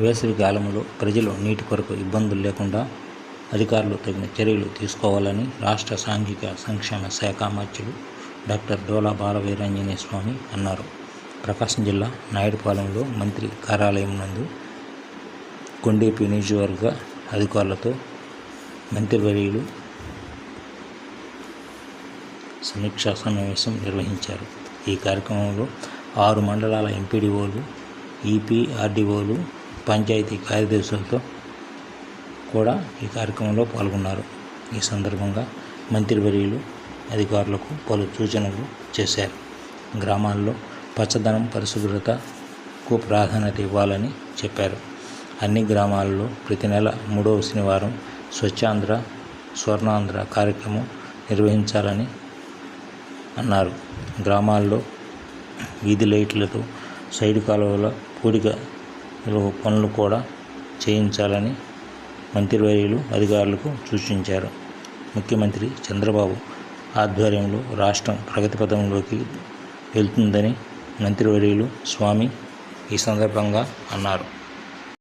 వేసవి కాలంలో ప్రజలు నీటి కొరకు ఇబ్బందులు లేకుండా అధికారులు తగిన చర్యలు తీసుకోవాలని రాష్ట్ర సాంఘిక సంక్షేమ శాఖ మంత్రులు డాక్టర్ డోలా బాలవీరాంజనేయ స్వామి అన్నారు. ప్రకాశం జిల్లా నాయుడుపాలెంలో మంత్రి కార్యాలయం నందు కొండేపి నియోజకవర్గ అధికారులతో మంత్రివర్యులు సమీక్షా సమావేశం నిర్వహించారు. ఈ కార్యక్రమంలో ఆరు మండలాల ఎంపీడీఓలు ఈపీఆర్డీఓలు పంచాయతీ కార్యదర్శులతో కూడా ఈ కార్యక్రమంలో పాల్గొన్నారు. ఈ సందర్భంగా మంత్రివర్యులు అధికారులకు పలు సూచనలు చేశారు. గ్రామాల్లో పచ్చదనం పరిశుభ్రతకు ప్రాధాన్యత ఇవ్వాలని చెప్పారు. అన్ని గ్రామాల్లో ప్రతి నెల మూడవ శనివారం స్వచ్ఛాంధ్ర స్వర్ణాంధ్ర కార్యక్రమం నిర్వహించాలని అన్నారు. గ్రామాల్లో వీధి లైట్లతో సైడ్ కాలువల పూడిక పనులు కూడా చేయించాలని మంత్రివర్యులు అధికారులకు సూచించారు. ముఖ్యమంత్రి చంద్రబాబు ఆధ్వర్యంలో రాష్ట్రం ప్రగతి పథంలోకి వెళ్తుందని మంత్రివర్యులు స్వామి ఈ సందర్భంగా అన్నారు.